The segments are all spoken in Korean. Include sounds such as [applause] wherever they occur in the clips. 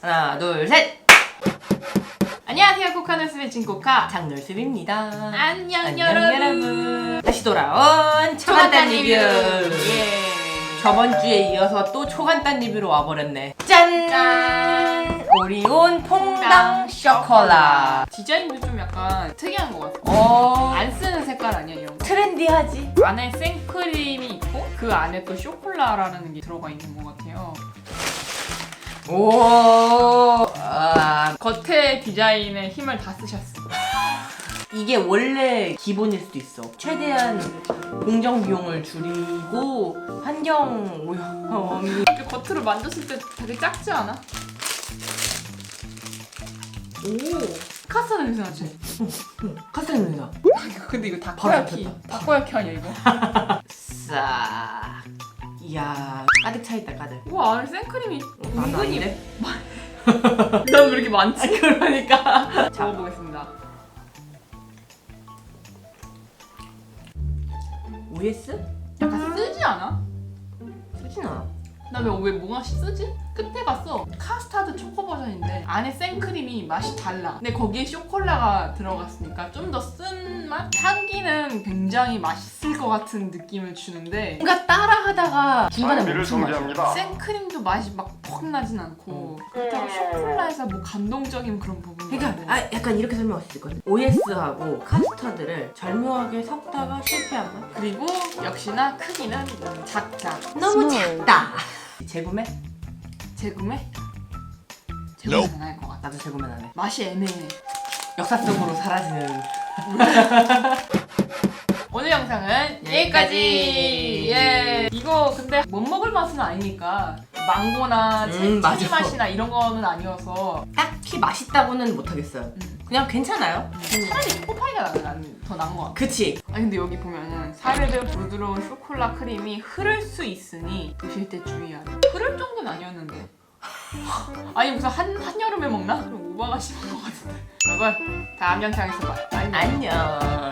하나, 둘, 셋! 안녕하세요 코카누스의 진코카 장놀슬입니다. 안녕, 여러분. 다시 돌아온 초간단 리뷰. 예. 저번 주에 이어서 또 초간단 리뷰로 와버렸네. 짠! 짠! 오리온 퐁당 쇼콜라. 디자인도 좀 약간 특이한 것 같아 어, 안 쓰는 색깔 아니야 이런 거 트렌디하지? 안에 생크림이 있고 그 안에 또 쇼콜라라는 게 들어가 있는 것 같아요 오, 아, 겉에 디자인에 힘을 다 쓰셨어 이게 원래 기본일 수도 있어. 최대한 공정 비용을 줄이고 환경 오염이 이렇게 겉으로 만졌을 때 되게 작지 않아? 오 카스타드 냄새 나지? [laughs] 카스타입니다. [laughs] 근데 이거 바로 다코야키. 다코야키 아니야 이거? [laughs] 싹. 이야, 가득 차 있다 가득. 우와 안에 생크림이 나는 은근히? [laughs] 난 왜 이렇게 많지? 그러니까. [laughs] 자 먹어보겠습니다 OS? 약간 쓰지 않아? 쓰진 않아. 나왜왜 뭔가 쓰지? 끝에 봤어 카스타드 초코 버전인데 안에 생크림이 맛이 달라 근데 거기에 쇼콜라가 들어갔으니까 좀 더 쓴 맛? 향기는 굉장히 맛있을 것 같은 느낌을 주는데 뭔가 따라하다가 중간에 장비를 멈춘 맛이야. 정지합니다. 생크림도 맛이 막 퍽 나진 않고 그렇다고 쇼콜라에서 뭐 감동적인 그런 부분이 그러니까 아, 약간 이렇게 설명할 수 있을 것 같아. OS하고 카스타드를 절묘하게 섞다가 실패한 맛. 그리고 역시나 크기는 작다 너무 작다. 재구매? 재구매? 재구매 안할 것 같다 나도 재구매는 안 해. 맛이 애매해 역사 속으로 사라지는. [laughs] 오늘 영상은 여기까지. 여기까지. 예. 이거 근데 못 먹을 맛은 아니니까 망고나 음, 체- 맞아. 맛이나 이런 거는 아니어서 딱히 맛있다고는 못하겠어요. 음. 그냥 괜찮아요. 차라리 포파이가 나는 나는 더 나은 것 같아. 그치? 아니 근데 여기 보면은 사르르 부드러운 쇼콜라 크림이 흐를 수 있으니 드실 때 주의하라. 아니었는데. [laughs] 아니 무슨 한 한여름에 먹나? 좀 오바가 심한 것 같은데. 여러분 다음 영상에서 봐요. 안녕. 안녕.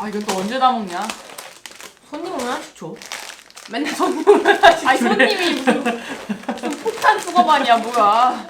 아 이건 또 언제 다 먹냐? 손님 오면 하나씩 줘. 맨날 손님 오면 하지. 아니 손님이 [laughs] 무슨, 무슨 폭탄 수거반이야 뭐야.